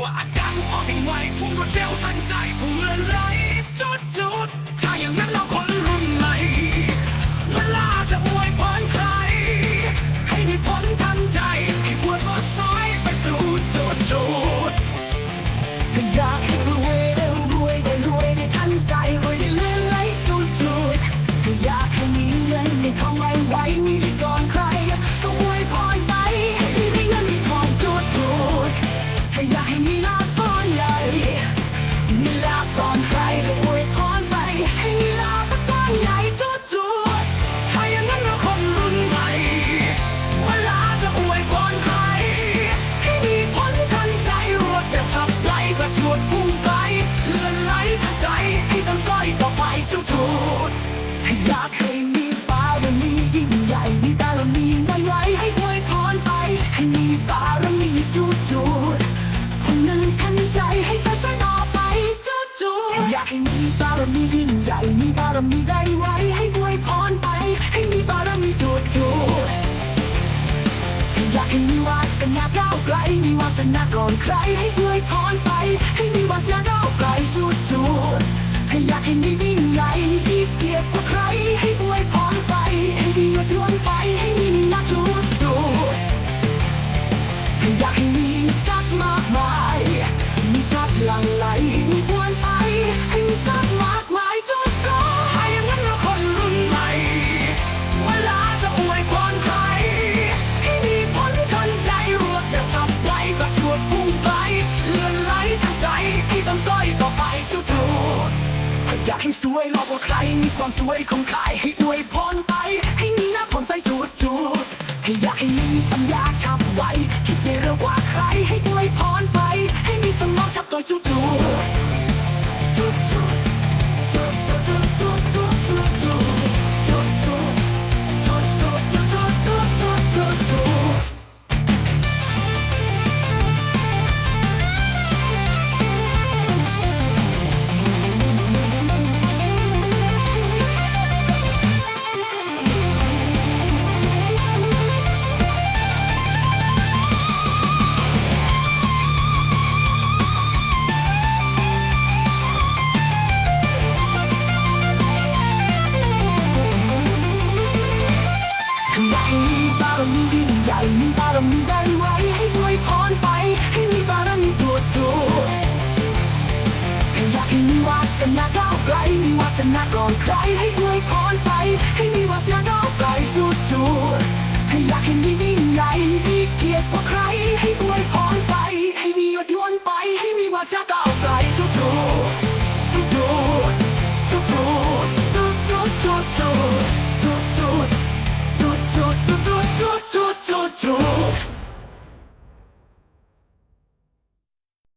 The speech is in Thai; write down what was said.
วอาการออกให้ไวพุ่งรวดเร็วทันใจพุ่งเลื่อนไหลจุดจุด มีลาภก่อนใครก็อวยพรไป ให้มีลาภก้อนใหญ่จุดจุดถ้าอย่างนั้นเราคนรุ่นใหม่เวลาจะอวยพรใคร ให้มีผลทันใจรวดเร็วฉับไวกระชวดพุ่งไปเลื่อนไหลทันใจให้ต้องสร้อยต่อไปจุดจุดถ้าอยากให้มีบารมียิ่งใหญ่มีบารมีไว้ไว้ให้อวยพรไป ให้มีบารมีจูดจูดารมียิ่งใหญ่ มีบารมีได้ไว้ ให้อวยพรไป ให้มีบารมีจูดจูดถ้าอยากให้มีวาสนาก้าวไกล มีวาสนาก่อนใคร ให้อวยพรไป ให้มีวาส อยากให้สวยรอกว่าใคร มีความสวยของใครให้อวยพรไป ให้มีหน้าผ่องใสจูดจูดถ้าอยากให้มีปัญญาชา ให้มีบารมียิ่งใหญ่มีบารมีได้ไว้ให้อวยพรไป ให้มีบารมีจูดจูดถ้าอยากให้มีวาสนาก้าวไกลมีวาสนาก่อนใครให้อวยพรไป ให้มีวาสนาก้าวไกลจูดจูดถ้าอยากให้มีเกียร